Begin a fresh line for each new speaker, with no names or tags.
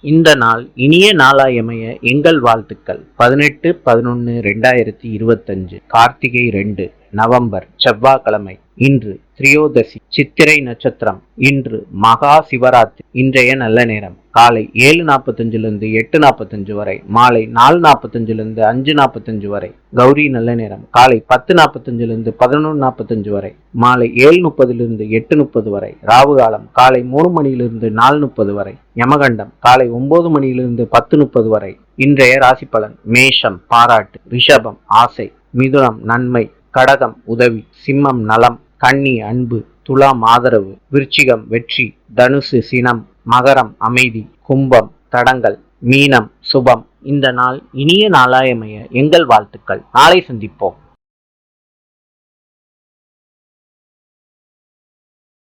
இந்த நாள் இனிய நாளாயமைய எங்கள் வாழ்த்துக்கள். பதினெட்டு பதினொன்று ரெண்டாயிரத்தி இருபத்தஞ்சு கார்த்திகை ரெண்டு நவம்பர் செவ்வாய்க்கிழமை. இன்று திரியோதசி சித்திரை நட்சத்திரம் இன்று மகா சிவராத்திரி இன்றைய நல்ல நேரம். காலை ஏழு நாற்பத்தஞ்சிலிருந்து எட்டு நாற்பத்தஞ்சு வரை மாலை நாலு நாற்பத்தஞ்சிலிருந்து அஞ்சு நாற்பத்தஞ்சு வரை கௌரி நல்ல நேரம். காலை பத்து நாற்பத்தஞ்சிலிருந்து பதினொன்று நாற்பத்தஞ்சு வரை மாலை ஏழு முப்பதிலிருந்து எட்டு முப்பது வரை ராவு காலம் காலை மூணு மணியிலிருந்து நாலு முப்பது வரை யமகண்டம் காலை ஒன்பது மணியிலிருந்து பத்து முப்பது வரை இன்றைய ராசி பலன் மேஷம் பாராட்டு ரிஷபம் ஆசை மிதுனம் நன்மை கடகம் உதவி சிம்மம் நலம் கன்னி அன்பு துலாம் ஆதரவு விருச்சிகம் வெற்றி தனுசு சினம் மகரம் அமைதி கும்பம் தடங்கள் மீனம் சுபம். இந்த நாள் இனிய நாளாயமைய எங்கள் வாழ்த்துக்கள். நாளை சந்திப்போம்.